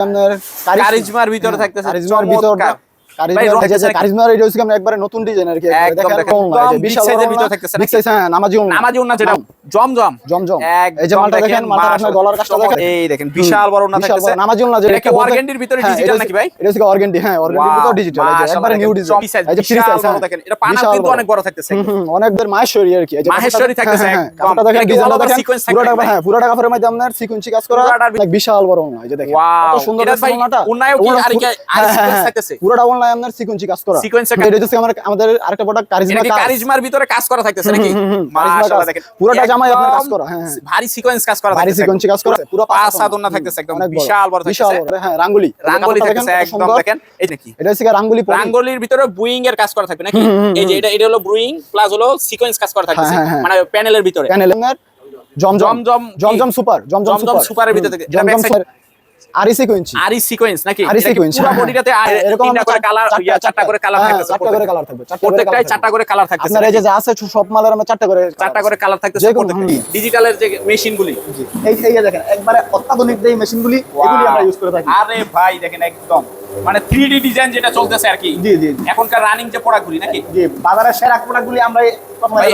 আপনার কারিজমার ভিতরে থাকতেছে কারিজমার ভিতরে ভিতরটা নতুন ডিজাইন আর কি? বিশাল big size এর ওড়না, ভিতরে থাকতেছে হ্যাঁ নামাজি নামাজি যেটা জমজম। জমজম। এই যে মালটা দেখেন আপনার গলার কাজটা দেখেন। এই দেখেন বিশাল বড় ওন্না থাকতেছে নামাজি ওড়না এটা কি বলতে- ভিতরে নাকি ভাই? এটা হচ্ছে অর্গেন্ডি হ্যাঁ অর্গেন্ডি ভিতর ডিজিটাল এই যে একবারে নিউ ডিজাইন এই যে free বিশাল size, বড়। দেখেন এটা পানা কিন্তু অনেক বড় থাকতেছে। হুম, হুম, মাহেশ্বরী আর কি। এই যে মাহেশ্বরী থাকতেছে একদম। কাপড়টা দেখেন ডিজাইনটা দেখেন পুরোটা হ্যাঁ পুরোটা কাপড়ের মধ্যে আপনার সিকুয়েন্সি কাজ করা পুরোটার ভিতরে- like বিশাল বড় ওড়না এই যে দেখেন কত সুন্দর এটার দেখছেন ভাই ওড়নাটা? ওড়নায়ও কি আর কি- পুরো- আর sequence থাকতেছে? পুরোটা ওড়নায় আপনার সিকুয়েন্সি কাজ করা। Sequence এটা হচ্ছে আমার আমাদের আরেকটা প্রোডাক্ট কারিজমা কাজ কারিজমার ভিতরে কাজ করা থাকতেছে নাকি? মাশাআল্লাহ দেখেন। পুরোটা জামাই আপনার কাজ করা, হ্যাঁ, হ্যাঁ। ভারী সিকোয়েন্স কাজ করা ভারী সিকুয়েন্সি কাজ করা পুরো পাঁচ সাত ওড়না থাকতেছে একদম বিশাল বড় থাকতেছে। হ্যাঁ রাঙ্গুলি। রাঙ্গলি থাকতেছে একদম দেখেন এই নাকি এটা হচ্ছে রাঙ্গুলি। রাঙ্গলির ভিতরে ব্রুইং এর কাজ করা থাকবে নাকি? এই যে এটা এটা হলো ব্রুইং প্লাস হলো সিকোয়েন্স কাজ করা থাকতেছে। হ্যাঁ, হ্যাঁ, মানে প্যানেলের ভিতরে। প্যানেল এর জমজম। জমজম? জমজম সুপার জমজম জমজম সুপার সুপারের ভিতরে থেকে- জমজম আরি সিকোয়েন্সি আরি সিকোয়েন্স নাকি? আরি সিকোয়েন্স পুরো বডিটাতে এরকম তিনটা করে কালার চারটা করে কালার হ্যাঁ, থাকতেছে চারটা করে কালার থাকবে প্রত্যেকটাই চারটা করে কালার আপনার এই যে যা আছে সব মালের আমরা চারটা করে চারটা করে কালার যে ডিজিটালের যে মেশিন গুলি এই এই দেখেন একবারে অত্যাধুনিক যে মেশিনগুলি এগুলি আমরা ইউজ করে থাকি। আরে ভাই দেখেন একদম। মানে 3D ডিজাইন যেটা চলতেছে আর কি। জি জি। এখনকার রানিং যে প্রোডাক্টগুলি নাকি? জি বাজারের সেরা প্রোডাক্টগুলি আমরা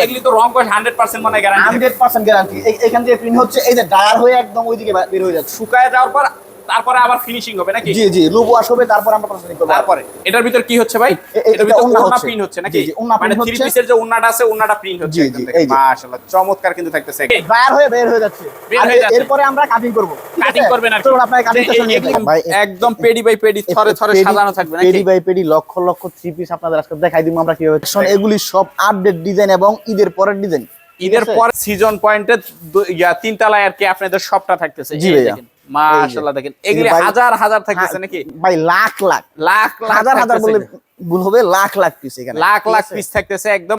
এগুলি তো রং করে 100% মানে গ্যারান্টি হান্ড্রেড পার্সেন্ট গ্যারান্টি এখান থেকে প্রিন্ট হচ্ছে এই যে ডায়ার হয়ে একদম ওইদিকে বের হয়ে যাচ্ছে। শুকায় যাওয়ার পর তারপরে আবার ফিনিশিং হবে নাকি? জি জি লুব ওয়াশ হবে তারপর আমরা প্রসেসিং করব। তারপরে? এটার ভিতর কি হচ্ছে ভাই? এটার ভিতর হচ্ছে। প্রিন্ট হচ্ছে নাকি? জি, জি, ওড়না মানে print থ্রি পিসের যে ওড়নাটা আছে ওড়নাটা প্রিন্ট হচ্ছে জি, জি। মাশাআল্লাহ চমৎকার কিন্তু থাকতেছে ড্রায়ার হয়ে বের হয়ে যাচ্ছে। বের আর হয়ে যাচ্ছে। এরপরে আমরা কাটিং করব। কাটিং করবেন আর কি। চলুন আপনাকে কাটিং যে সেকশন নিয়ে একদম- ভাই একদম পেডি বাই পেডি থরে থরে সাজানো থাকবে নাকি? Paddy by paddy lakh lakh three piece আপনাদের আজকে দেখাই দিব আমরা কীভাবে এগুলি সব আপডেট ডিজাইন এবং ঈদের পরের ডিজাইন ঈদের পর সিজন পয়েন্টে তিন তলায় আর কি আপনাদের সবটা থাকতেছে। জি এই ভাইয়া। মাশাআল্লাহ দেখেন এগুলি হাজার হাজার থাকতেছে নাকি? ভাই লাখ লাখ। লাখ লাখ হাজার হাজার বলে ভুল হবে লাখ লাখ পিস এখানে। লাখ লাখ পিস থাকতেছে একদম।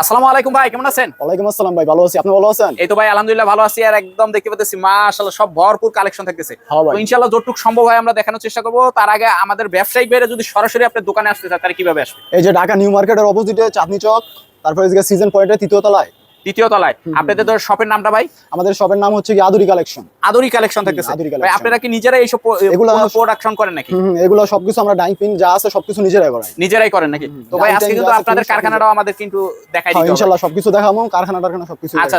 আসসালামু আলাইকুম ভাই কেমন আছেন? ওয়ালাইকুম আসসালাম ভাই ভালো আছি। আপনি ভালো আছেন? এই তো ভাই আলহামদুলিল্লাহ ভালো আছি। আর একদম দেখতে পাচ্ছি মাশাআল্লাহ সব ভরপুর কালেকশন থাকতেছে। হ্যাঁ। তো ইনশাআল্লাহ যতটুকু সম্ভব হয় আমরা দেখানোর চেষ্টা করব। তার আগে আমাদের ব্যবসায়িক বাইরে যদি সরাসরি আপনার দোকানে আসতে চায় তাহলে কীভাবে আসবে? এই যে ঢাকা নিউ মার্কেটের অপোজিটে চাঁদনি চক তারপরে সিজন পয়েন্টের তৃতীয় তলায়। দ্বিতীয় তলায়। আপনাদের শপের নামটা ভাই? আমাদের শপের নাম হচ্ছে কি আদুরি কালেকশন আদরি কালেকশন থাকতেছে। ভাই আপনারা কি নিজেরা এইসব এগুলো- প্রোডাকশন করেন নাকি? এগুলো সবকিছু আমরা ডাইং পিন যা আছে সবকিছু নিজেরাই করাই। নিজেরাই করেন নাকি? তো ভাই আজকে কিন্তু আপনাদের কারখানাটাও আমাদের কিন্তু দেখাই হ্যাঁ দিতে হবে। সবকিছু দেখাবো কারখানা টারখানা সবকিছু আচ্ছা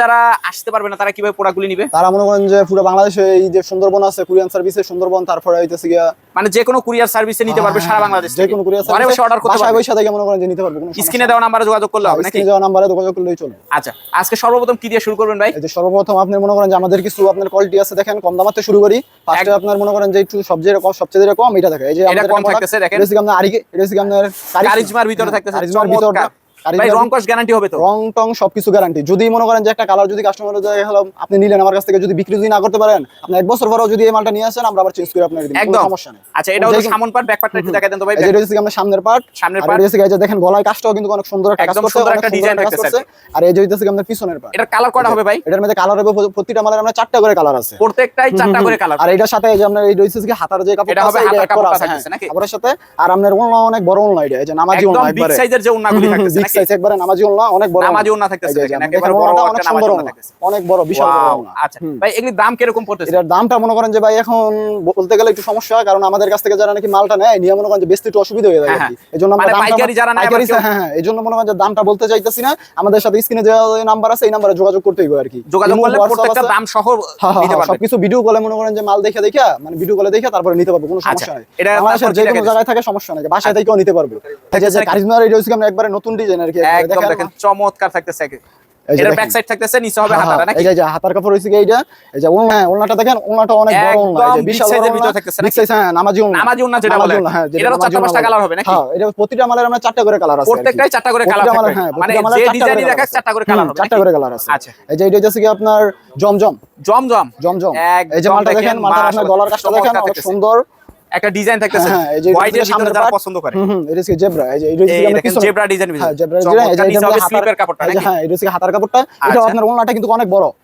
যারা আসতে পারবে না তারা কীভাবে প্রোডাক্টগুলি নিবে? তারা মনে করেন যে পুরো বাংলাদেশে এই যে সুন্দরবন আছে কুরিয়ান সার্ভিসে সুন্দরবন তারপরে হইতেছে গিয়া মানে যে কোনো কুরিয়ার সার্ভিসে নিতে পারবে সারা বাংলাদেশ হ্যাঁ, যে কোনো কুরিয়ার ঘরে বসে অর্ডার করতে বাসায় পারবে। বসে থেকে মনে করেন যে নিতে পারবে কোনো স্ক্রিনে দেওয়া নাম্বারে যোগাযোগ করলে হবে নাকি? স্ক্রিনে দেওয়া নাম্বারে যোগাযোগ করলেই চলবে। আচ্ছা আজকে সর্বপ্রথম কি দিয়ে শুরু করবেন ভাই যে সর্বপ্রথম আপনি মনে করেন যে আমাদের কিছু আপনার কোয়ালিটি আছে দেখেন কম দামাতে শুরু করি ফার্স্টে আপনার মনে করেন যে একটু সবচেয়ে কম সবচেয়ে কম এটা দেখেন এই যে আমাদের কম থাকতেছে, দেখেন। এটা আপনার আরিকে এটা আপনার কারিজমার ভিতরে থাকতেছে কারিজমার চমৎকার। ভিতরটা ভাই রং কস গ্যারান্টি হবে তো। রং টং সবকিছু গ্যারান্টি যদি মনে করেন যে একটা কালার যদি কাস্টমার আপনি নিলেন আমার কাছ থেকে যদি বিক্রি যদি না করতে পারেন আপনি এক বছর পরেও যদি এই মালটা নিয়ে আসেন আমরা আবার চেঞ্জ করে আপনাকে দিই একদম। সমস্যা নেই। আচ্ছা এটা হলো সামন পার্ট ব্যাক পার্টটা একটু দেখা দেন তো ভাই এটা হচ্ছে কি সামনের পার্ট সামনের আর part। এটা হচ্ছে কি এই যে দেখেন গলায় কাজটাও কিন্তু অনেক সুন্দর একটা কাজ করছে একটা আর এই যে হচ্ছে কি পিছনের পার্ট এটার কালার কয়টা হবে ভাই? এটার মধ্যে কালার হবে প্রতিটা মালের আমরা চারটা করে কালার আছে। প্রত্যেকটাই চারটা করে কালার আর এটার সাথে এই যে আপনার এই রয়েছে কি হাতার যে কাপড় এটা হবে হাতার কাপড়টা থাকতেছে নাকি? কাপড়ের সাথে আর অনেক বড় এটা যে নামাজি বিগ সাইজের যে নাকি? সাইজ একবারে নামাজি অনেক বড় নামাজি ওলনা। ওন্না থাকতেছে দেখেন, বড় একটা অনেক নামাজি সুন্দর ওন্না থাকতেছে। অনেক বড় বিশাল বড় আচ্ছা। ভাই এগুলির দাম কীরকম পড়তেছে? এটার দামটা মনে করেন যে ভাই এখন বলতে গেলে একটু সমস্যা কারণ আমাদের কাছ থেকে যারা নাকি মালটা নেয় নিয়ে মনে করেন যে বেচতে একটু অসুবিধা হয়ে যায় হ্যাঁ, আর কি। এই আমরা মানে পাইকারি যারা নেয় পাইকারি হ্যাঁ হ্যাঁ এই জন্য মনে করেন যে দামটা বলতে চাইতেছি না। আমাদের সাথে স্ক্রিনে যে নাম্বার আছে এই নাম্বারে যোগাযোগ করতে হবে আর কি। যোগাযোগ করলে প্রত্যেকটা দাম সহ হ্যাঁ, হ্যাঁ, নিতে হ্যাঁ, সবকিছু ভিডিও কলে মনে করেন যে মাল দেখে দেখে মানে ভিডিও কলে দেখে তারপরে নিতে পারব কোনো আচ্ছা, সমস্যা নেই। এটা তারপর যে কোনো জায়গায় থাকে সমস্যা নেই বাসায় থেকেও নিতে পারব। এই যে- যে নাকি? কারিজমার এটা হচ্ছে আমরা একবারে নতুন ডিজাইন আর কি একদম দেখেন? চমৎকার থাকতেছে এই যে এটার ব্যাক সাইড থাকতেছে নিচে হবে হাতাটা নাকি? এই যে- যে হাতার কাপড় হইছে কি এইটা? এই যে ওলনা হ্যাঁ, ওলনাটা দেখেন ওলনাটা অনেক বড় ওলনা এই যে বিশাল big size বড় এর ভিতরে ওলনা থাকতেছে নাকি? সাইজ হ্যাঁ নামাজি ওলনা নামাজি ওন্না যেটা বলে। হ্যাঁ, এটারও চারটা পাঁচটা কালার হবে নাকি? হ্যাঁ এটা প্রতিটা মালের আমরা চারটা করে কালার আছে প্রত্যেকটাই চারটা করে কালার থাকবে। হ্যাঁ, মানে যে ডিজাইনই দেখা চারটা করে কালার হবে চারটা করে কালার আছে। আচ্ছা। এই যে এটা হচ্ছে কি আপনার জমজম। জমজম। জমজম। এই যে মালটা দেখেন, দেখেন মালটা আপনার গলার কাজটা দেখেন অনেক সুন্দর। একটা ডিজাইন থাকতেছে হোয়াইট এর এটা সামনের যারা পছন্দ করে। হুম এটা হচ্ছে জেব্রা এই যে এটা কি জেব্রা ডিজাইন হ্যাঁ জেব্রা ডিজাইন কাপড়টা হ্যাঁ এটা কাপড়টা। এটা আপনার ওনাটা কিন্তু অনেক কাপড়টা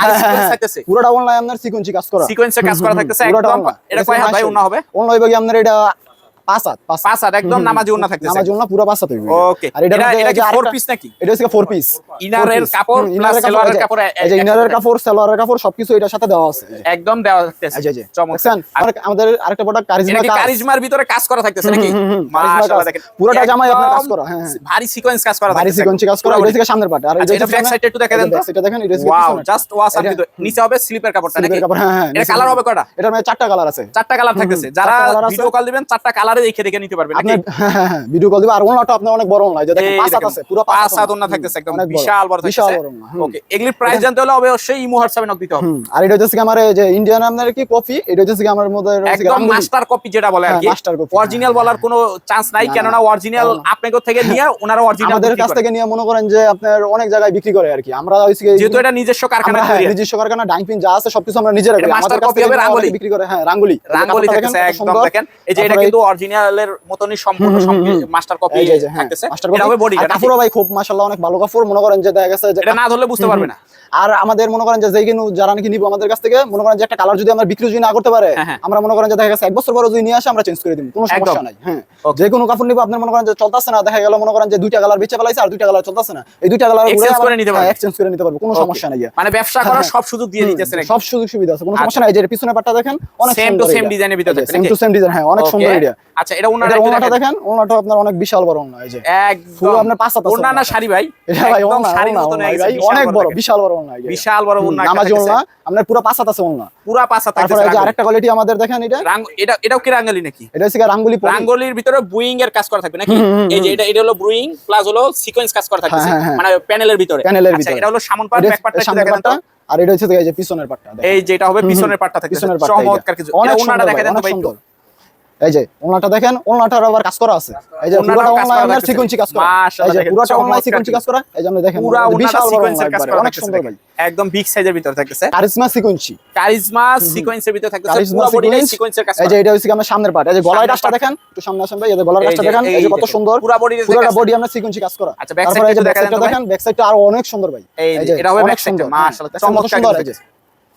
হ্যাঁ, হ্যাঁ, হ্যাঁ। পুরোটা আপনার সিকোয়েন্সে কাজ করা। সিকোয়েন্সে কাজ করা থাকতেছে একদম এটা কয় হাত ভাই হবে। ওনা হইবে আপনার এটা একদম নামাজি থাকতেছে। নামাজি পুরো ওকে আর এটা এটা কি পিস নাকি? এটা পিস ইনারের কাপড় প্লাস কাপড়। এই যে ইনারের কাপড় কাপড় সবকিছু এটার সাথে দেওয়া আছে। একদম দেওয়া থাকতেছে। আমাদের আরেকটা কারিজমা কাজ কারিজমার ভিতরে কাজ করা থাকতেছে নাকি? মাশাআল্লাহ দেখেন। পুরোটা জামাই কাজ করা হ্যাঁ, হ্যাঁ। ভারী সিকোয়েন্স কাজ করা ভারী সিকোয়েন্স কাজ করা সামনের পাট আর আচ্ছা, এটা ব্যাক একটু দেখেন তো। এটা দেখেন এটা ওয়াও জাস্ট নিচে হবে স্লিপার কাপড়টা নাকি? হ্যাঁ, হ্যাঁ, এটা কালার হবে। কয়টা? চারটা কালার আছে। চারটা কালার থাকতেছে যারা ভিডিও কল দিবেন চারটা কালার কালারে দেখে দেখে নিতে পারবেন আপনি ভিডিও কল আর ওনাটা অনেক বড় পাঁচ আছে পুরো পাঁচ ওনা থাকতেছে একদম বিশাল বড় বিশাল বড় ওকে এগুলির প্রাইস জানতে হলে অবশ্যই ইমো হোয়াটসঅ্যাপে নক দিতে হবে। আর এটা হচ্ছে আমার যে ইন্ডিয়ান কি কপি এটা হচ্ছে আমার মধ্যে একদম মাস্টার কপি যেটা বলে আর হ্যাঁ, কি। অরিজিনাল হ্যাঁ, বলার হ্যাঁ। কোনো চান্স নাই অরিজিনাল থেকে নিয়ে ওনারা অরিজিনাল আমাদের কাছ থেকে নিয়ে মনে করেন যে আপনার অনেক জায়গায় বিক্রি করে আর কি। আমরা হইছে যেহেতু এটা নিজস্ব কারখানা তৈরি। নিজস্ব কারখানা ডাইপিন যা আছে সবকিছু আমরা নিজেরা করি। বিক্রি করে হ্যাঁ রাঙ্গুলি। রাঙ্গুলি একদম দেখেন। এই যে এটা কিন্তু অরিজিনালের মতনই সম্পূর্ণ মাস্টার হ্যাঁ, কপি থাকতেছে। এটা হবে বডি কাপড় ভাই খুব মাশাআল্লাহ অনেক ভালো কাপড় মনে করেন যে দেখা গেছে এটা না ধরলে বুঝতে পারবে না। আর আমাদের মনে করেন যে যেগুলো যারা নাকি নিবো আমাদের কাছ থেকে মনে করেন যে একটা কালার যদি আমরা বিক্রি যদি না করতে পারে হ্যাঁ, হ্যাঁ। আমরা মনে করেন যে দেখা গেছে এক বছর পরে যদি নিয়ে আসে আমরা চেঞ্জ করে দিব কোনো সমস্যা নাই হ্যাঁ। যে কোনো কাপড় নিবো আপনার মনে করেন যে চলতেছে না দেখা গেল মনে করেন যে দুইটা কালার বেঁচে ফেলাইছে আর দুইটা কালার চলতেছে না। এই দুইটা কালার এক্সচেঞ্জ করে নিতে হ্যাঁ, পারব। এক্সচেঞ্জ করে নিতে পারব কোনো সমস্যা নাই মানে ব্যবসা করার সব সুযোগ দিয়ে দিতেছে নাকি? সব সুযোগ সুবিধা আছে কোনো আচ্ছা। সমস্যা নাই। এই যে পিছনের পাটটা দেখেন অনেক সেম টু সেম ডিজাইনের ভিতরে দেখেন সেম টু সেম ডিজাইন হ্যাঁ অনেক সুন্দর আইডিয়া আচ্ছা এটা ওনাটা ওনারটা দেখেন ওনারটা আপনার অনেক বিশাল বড় ওনার এই যে। একদম। ফুল আপনার পাঁচটা সাত ওনা না শাড়ি ভাই। এটা ভাই ওনা শাড়ি মতো না অনেক বড় বিশাল বড় ওলনা ভিতরে বুইং এর কাজ করা থাকবে নাকি? এই যে এটা এটা হলো বুইং প্লাস হলো সিকোয়েন্স কাজ করা থাকবে প্যানেলের মানে আচ্ছা, ভিতরে। এটা হলো সামন পার্ট আর এটা হচ্ছে পিছনের পার্টটা এই যেটা হবে পিছনের পার্টটা থাকে পিছনের পার্টটা চমৎকার কিছু। অনেক ওলনাটা দেখেন তো ভাই এই যে ওনাটা দেখেন ওনাটার আবার কাজ করা আছে এই যে পুরোটা কাজ করা এই যে পুরোটা অনলাইন কাজ করা এই যে আপনি দেখেন পুরো বিশাল কাজ করা অনেক সুন্দর ভাই একদম বিগ সাইজের ভিতর থাকতেছে ভিতর থাকতেছে পুরো বডি কাজ এই যে এটা হচ্ছে সামনের পার্ট এই যে গলার রাস্তা দেখেন একটু সামনে আসেন ভাই এই যে গলার রাস্তা দেখেন এই যে কত সুন্দর পুরো বডি পুরো বডি আমরা সিকোয়েন্সি কাজ করা আচ্ছা ব্যাক সাইডটা দেখেন ব্যাক সাইডটা আরও অনেক সুন্দর ভাই এই যে এটা হবে ব্যাক মাশাআল্লাহ চমৎকার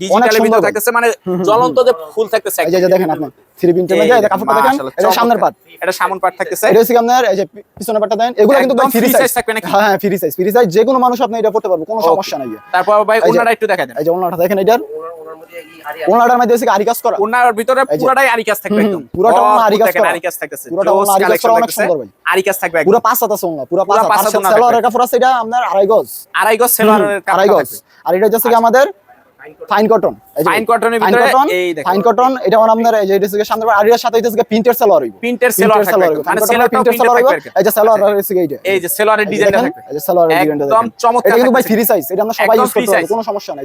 ডিজিটালের ভিতরে থাকতেছে মানে জ্বলন্ত যে ফুল থাকতেছে এই যে দেখেন আপনি থ্রি পিন দেখেন এটা সামনের পাট। এটা সামন পাট থাকতেছে। এটা হচ্ছে আপনার এই যে পিছনের পাটটা দেন এগুলো কিন্তু একদম ফ্রি সাইজ থাকবে নাকি? হ্যাঁ ফ্রি সাইজ ফ্রি সাইজ যে কোনো মানুষ আপনি এটা পড়তে পারবে কোনো সমস্যা নাই। তারপর ভাই ওনাটা একটু দেখা দেন। এই যে ওনাটা দেখেন এটার। ওনাটার মধ্যে আরি কাজ করা। ওনার ভিতরে পুরোটাই আরি কাজ থাকবে একদম। পুরোটা আরি কাজ করা। আরি কাজ থাকতেছে। পুরোটা আরি কাজ করা অনেক সুন্দর ভাই। আরি কাজ থাকবে পুরো পাঁচ আছে ওনা পুরো পাঁচ সেলোয়ারের কাপড় আছে এটা আপনার আড়াই গজ আড়াই গজ। সেলোয়ারের কাপড় আর এটা হচ্ছে আচ্ছা। আমাদের ফাইন কটন ফাইন কটনের ভিতরে এই ফাইন কটন এটা আপনার এই যে এটা থেকে সামনে সাথে এটা থেকে সেলার সেলার থাকবে মানে সেলার সেলার এই যে সেলার আর এসে এইটা। এই যে ডিজাইনটা থাকবে। এই যে ডিজাইনটা একদম চমৎকার এটা কিন্তু ভাই ফ্রি সাইজ এটা আমরা সবাই ইউজ করতে পারব কোনো সমস্যা নাই।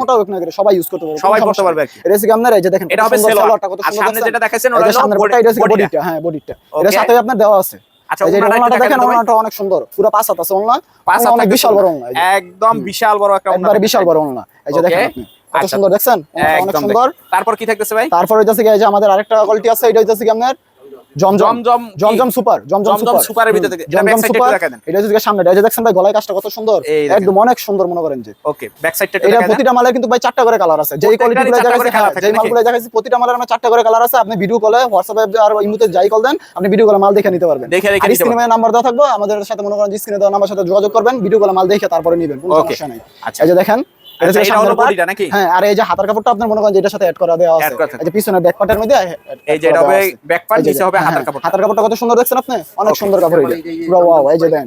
মোটা হোক না করে সবাই ইউজ করতে পারবে সবাই করতে পারবে আপনার এই যে দেখেন এটা হবে সেলারটা কত সুন্দর সামনে যেটা দেখাচ্ছেন ওটা হলো বডিটা হ্যাঁ বডিটা হ্যাঁ, সাথে আপনার দেওয়া আছে। আচ্ছা ওনাটা দেখেন। ওনাটা অনেক সুন্দর। পুরো পাঁচ হাত আছে ওনা পাঁচ হাত অনেক বিশাল বড় ওনা একদম বিশাল বড় একটা ওনা বিশাল বড় ওনা এই যে দেখেন আপনি কত আচ্ছা। সুন্দর দেখছেন? অনেক সুন্দর। তারপর কি থাকতেছে ভাই? তারপর কি এই যে আমাদের আরেকটা কোয়ালিটি আছে এটা হচ্ছে কি আপনার? প্রতিটা চারটা করে কালার হ্যাঁ, আছে। আপনি ভিডিও কলে হোয়াটসঅ্যাপ আর যাই কল দেন আপনি ভিডিও মাল দেখে নিতে পারবেন। দেখে নাম্বার দেওয়া থাকবে আমাদের সাথে মনে করেন স্ক্রিনে দেওয়া নাম্বার সাথে যোগাযোগ করবেন ভিডিও কলে মাল দেখে তারপরে নিবেন এই যে দেখেন হ্যাঁ আর এই যে হাতার কাপড়টা আপনার মনে করেন সাথে অ্যাড করা দেওয়া ব্যাক মধ্যে হ্যাঁ, হ্যাঁ। হাতার কাপড়টা। কত সুন্দর দেখছেন আপনি? অনেক সুন্দর কাপড় এই যে। দেন।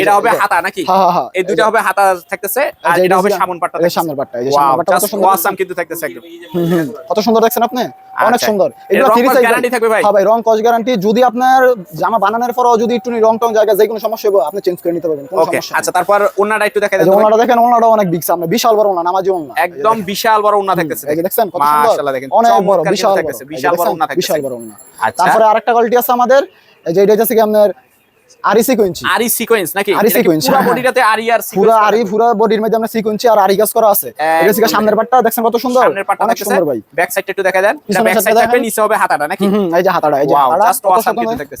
এটা হবে হাতা নাকি? হ্যাঁ, হ্যাঁ, হ্যাঁ। এই দুইটা হবে হাতা থাকতেছে আর এটা হবে সামন পাটটা সামনের পাটটা এই যে পাটটা কত সুন্দর আসাম কিন্তু থাকতেছে একদম। কত সুন্দর দেখছেন আপনি? অনেক আচ্ছা। সুন্দর। গ্যারান্টি থাকবে ভাই? হ্যাঁ ভাই রং কস গ্যারান্টি যদি আপনার জামা বানানোর পরেও যদি একটু রং টং জায়গা কোনো সমস্যা হবে আপনি চেঞ্জ করে নিতে পারবেন কোনো সমস্যা আচ্ছা তারপর ওন্নাটা একটু দেখাই দেন ওন্নাটা দেখেন ওন্নাটা অনেক বিগ সামনে বিশাল বড় ওন্না নামাজি ওন্না। একদম বিশাল বড় ওন্না থাকতেছে। দেখেন কত সুন্দর। মাশাআল্লাহ দেখেন অনেক বড় বিশাল বিশাল বড় ওন্না থাকতেছে। বিশাল বড় ওন্না। আচ্ছা। তারপরে আরেকটা কোয়ালিটি আছে আমাদের এই যে এটা হচ্ছে কি আপনার আরি সিকোয়েন্স আরি সিকোয়েন্স নাকি আরি সিকোয়েন্স পুরো বডিটাতে আরি আর সিকোয়েন্স পুরো আরি পুরো বডির মধ্যে আমরা সিকোয়েন্স আর আরি করা আছে এটা সিকা সামনের পাটটা দেখছেন কত সুন্দর সামনের পাটটা অনেক সুন্দর ভাই ব্যাক সাইডটা একটু দেখা দেন এটা ব্যাক সাইড থাকবে নিচে হবে হাতাটা নাকি হুম এই যে হাতাটা এই যে হাতাটা জাস্ট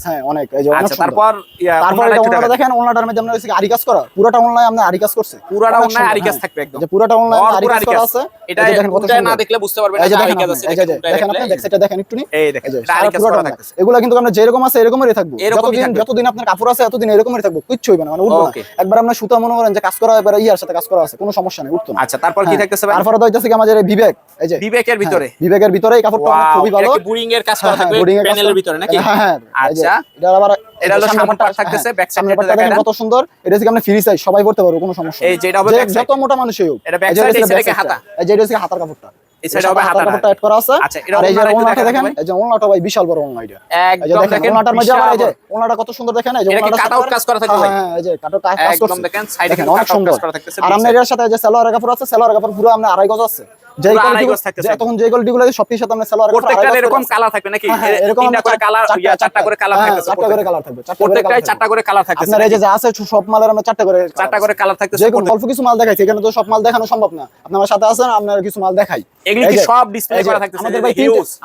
হ্যাঁ অনেক এই যে তারপর তারপর এটা দেখেন মধ্যে আমরা সিকা আরি করা পুরোটা অনলাইন আমরা আরি করছে পুরোটা আরি থাকবে একদম যে পুরোটা আরি করা আছে এটা দেখেন কত সুন্দর না দেখলে বুঝতে পারবেন আরি আছে দেখেন ব্যাক সাইডটা দেখেন একটু নি এই দেখেন আরি করা এগুলা কিন্তু আমরা যেরকম আছে এরকমই থাকবে যতদিন যতদিন আপনার কাপড় আছে এতদিন এরকমই থাকবে কিচ্ছু হইবে না মানে উঠবে একবার আমরা সুতা মনে করেন যে কাজ করা এবার ইয়ার সাথে কাজ করা আছে কোনো সমস্যা নেই উঠতো আচ্ছা তারপর কি হ্যাঁ, থাকতেছে তারপরে তো হইতাছে আমাদের বিবেক এই যে বিবেকের হ্যাঁ, ভিতরে। বিবেকের ভিতরে এই কাপড়টা আমার খুবই ভালো। বোরিং এর কাজ করা হ্যাঁ, থাকবে প্যানেলের ভিতরে নাকি? হ্যাঁ আচ্ছা। এটা আবার এটা হলো সামনের পার্ট থাকতেছে ব্যাক সাইডে দেখেন কত সুন্দর এটা থেকে আমরা ফ্রি সাইজ সবাই পড়তে পারব কোনো সমস্যা এই যেটা হবে যত মোটা মানুষই হোক এটা ব্যাক সাইডে এটাকে হাতা। এই যে এটা হচ্ছে হাতার কাপড়টা। কত সুন্দর দেখেন এই হ্যাঁ এই সাথে যে সেলোয়ার কাপড় আছে সেলোয়ার কাপড় পুরো আমরা আড়াই গজ আছে।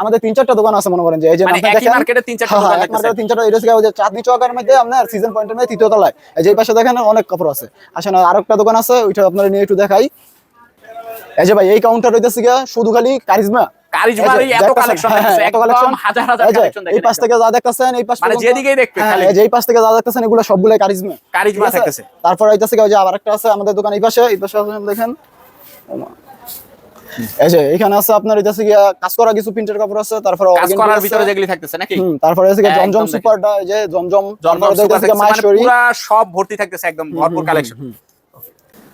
আমাদের তিন চারটা দোকান আছে মনে করেন যে এই যে তিন চারটা চাঁদনি মধ্যে আপনার সিজন মধ্যে তৃতীয় তলায়। যে পাশে দেখেন অনেক কাপড় আছে। আসেন আরেকটা দোকান আছে ওইটা আপনারা নিয়ে একটু দেখাই। এই ভাই এই কাউন্টার হইতেছে গিয়া শুধু খালি কারিজমা আমাদের দোকান এই পাশে দেখেন। এখানে আছে আপনার কাজ করা কিছু প্রিন্টের কাপড় আছে তারপর জমজম জমজম সব ভর্তি থাকতেছে একদম ভরপুর কালেকশন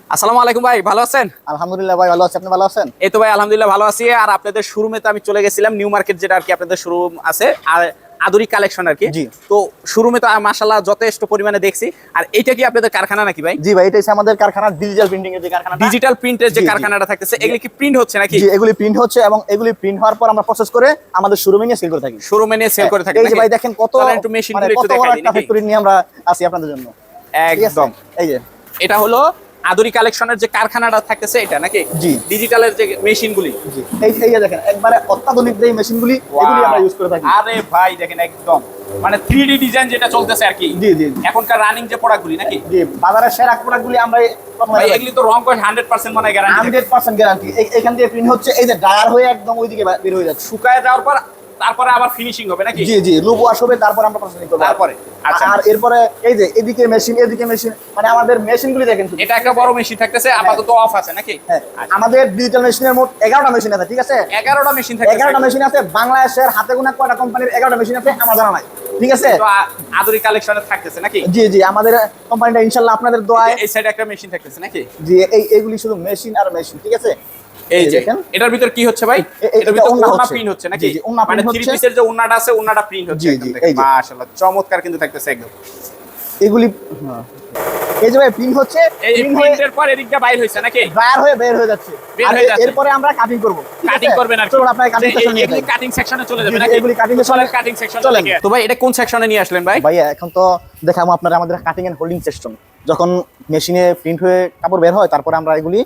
আসসালামু আলাইকুম ভাই ভালো আছেন? আলহামদুলিল্লাহ ভাই ভালো আছেন আপনি ভালো আছেন? এই তো ভাই আলহামদুলিল্লাহ ভালো আছি। আর আপনাদের শোরুমে তো আমি চলে গেছিলাম নিউ মার্কেট যেটা আর কি আপনাদের শোরুম আছে আর আদুরি কালেকশন আর কি তো শোরুমে তো মাশাআল্লাহ যথেষ্ট পরিমাণে দেখছি। আর এটা কি আপনাদের কারখানা নাকি ভাই? জি ভাই এটা হচ্ছে আমাদের কারখানা ডিজিটাল প্রিন্টিং এর যে কারখানা ডিজিটাল প্রিন্টের যে কারখানাটা থাকতেছে এগুলি কি প্রিন্ট হচ্ছে নাকি? জি এগুলি প্রিন্ট হচ্ছে এবং এগুলি প্রিন্ট হওয়ার পর আমরা প্রসেস করে আমাদের শোরুমে নিয়ে সেল করে থাকি। শোরুমে নিয়ে সেল হ্যাঁ, করে থাকি এই যে ভাই দেখেন কত একটু মেশিনগুলো মানে একটু দেখাই দিন ফ্যাক্টরি নিয়ে আমরা আসি আপনাদের জন্য। একদম। এই যে। এটা হলো আদরি কালেকশনের যে কারখানাটা থাকতেছে এটা নাকি? জি। ডিজিটালের যে মেশিনগুলি। জি। এই এই দেখেন একবারে অত্যাধুনিক যে মেশিনগুলি এগুলি আমরা ইউজ করে থাকি। আরে ভাই দেখেন একদম। মানে 3D ডিজাইন যেটা চলতেছে আর কি। জি জি এখনকার রানিং যে প্রোডাক্টগুলি নাকি? জি বাজারের সেরা প্রোডাক্টগুলি আমরা ভাই এগুলি তো রং কয়েন 100% মানে গ্যারান্টি 100% গ্যারান্টি এখান দিয়ে প্রিন্ট হচ্ছে এই যে ডায়ার হয়ে একদম ওইদিকে বের হয়ে যাচ্ছে। শুকায় যাওয়ার পর তারপরে আবার ফিনিশিং হবে নাকি? জি জি আমরা প্রসেসিং করব। তারপরে আচ্ছা। আর এরপরে এই যে এদিকে মেশিন এদিকে মেশিন মানে আমাদের মেশিনগুলি দেখেন এটা একটা বড় মেশিন থাকতেছে হ্যাঁ। আপাতত অফ আছে নাকি? হ্যাঁ আচ্ছা। আমাদের ডিজিটাল মেশিনের মোট 11টা মেশিন আছে ঠিক আছে? 11টা মেশিন থাকে 11টা মেশিন আছে বাংলাদেশের হাতে গোনা কয়টা কোম্পানির 11টা মেশিন আছে আমার জানা নাই ঠিক আছে? তো আদুরি কালেকশনে থাকতেছে নাকি? জি জি আমাদের কোম্পানিটা ইনশাআল্লাহ আপনাদের দোয়ায় এই সাইডে একটা মেশিন থাকতেছে নাকি? জি এই এগুলি শুধু মেশিন আর মেশিন ঠিক আছে? এই যে এটার ভিতর কি হচ্ছে ভাই? এটার ভিতর প্রিন্ট হচ্ছে। নাকি? মানে পিসের যে আছে প্রিন্ট হচ্ছে মাশাআল্লাহ চমৎকার কিন্তু থাকতেছে একদম। এগুলি হ্যাঁ। এই যে ভাই প্রিন্ট হচ্ছে। এই প্রিন্টের এদিকটা বাইর হইছে নাকি? বাইর হয়ে বের হয়ে যাচ্ছে। এরপরে আমরা কাটিং করব। কাটিং করবেন আর চলুন আপনারা কাটিং সেকশনে এগুলি কাটিং সেকশনে চলে যাবেন নাকি? এগুলি কাটিং সেকশনে কাটিং সেকশনে চলে তো ভাই এটা কোন সেকশনে নিয়ে আসলেন ভাই? ভাই এখন তো দেখাবো আপনারা আমাদের কাটিং এন্ড হোল্ডিং সেকশন যখন মেশিনে প্রিন্ট হয়ে কাপড় বের হয় তারপরে আমরা এগুলি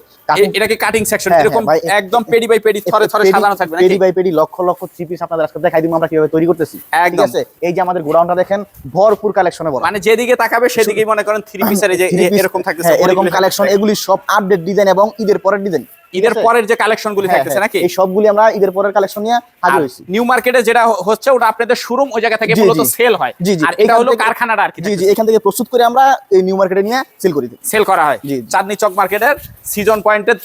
এটাকে কাটিং সেকশন হ্যাঁ, এরকম হ্যাঁ, একদম পেডি বাই পেডি থরে থরে সাজানো থাকবে paddy by paddy lakh lakh three piece আপনাদের আজকে দেখাই দিব আমরা কীভাবে তৈরি করতেছি। ঠিক। আছে? এই যে আমাদের গোডাউনটা দেখেন ভরপুর কালেকশনে বড় মানে যেদিকে তাকাবে সেদিকেই মনে করেন থ্রি পিসের এই যে এরকম থাকতেছে হ্যাঁ, এরকম কালেকশন এগুলি সব আপডেট ডিজাইন এবং ঈদের পরের ডিজাইন ঈদের পরের যে কালেকশন গুলি থাকতেছে নাকি? এই সবগুলি আমরা ঈদের পরের কালেকশন নিয়ে হাজির হয়েছি। নিউ মার্কেটে যেটা হচ্ছে ওটা আপনাদের শোরুম ওই জায়গা থেকে মূলত সেল হয়। জি জি। আর এটা হলো কারখানাটা আর কি জি জি। এখান থেকে প্রস্তুত করে আমরা এই নিউ মার্কেটে নিয়ে সেল করি সেল করা হয়। জি। চাঁদনি চক মার্কেটের সিজন পয়েন্টের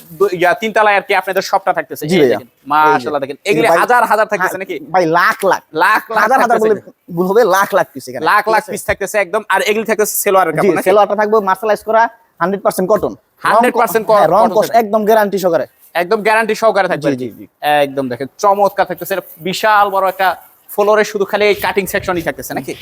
তিন তলায় আর কি আপনাদের শপটা থাকতেছে। জি ভাইয়া। মাশাআল্লাহ দেখেন। এগুলি হাজার হাজার থাকতেছে নাকি? ভাই লাখ লাখ। লাখ লাখ হাজার হাজার বলে। ভুল হবে লাখ লাখ পিস এখানে। লাখ লাখ পিস থাকতেছে একদম। আর এগুলি থাকতেছে সেলোয়ারের কাপড় সেলোয়ারটা থাকবে মার্শালাইজ করা 100% কটন 100% হ্যাঁ, রং কস একদম গ্যারান্টি সহকারে। একদম গ্যারান্টি সহকারে থাকবে জি, জি, জি। একদম দেখেন চমৎকার থাকতেছে। বিশাল বড় একটা ফ্লোরে শুধু খালি এই কাটিং সেকশনই থাকতেছে নাকি?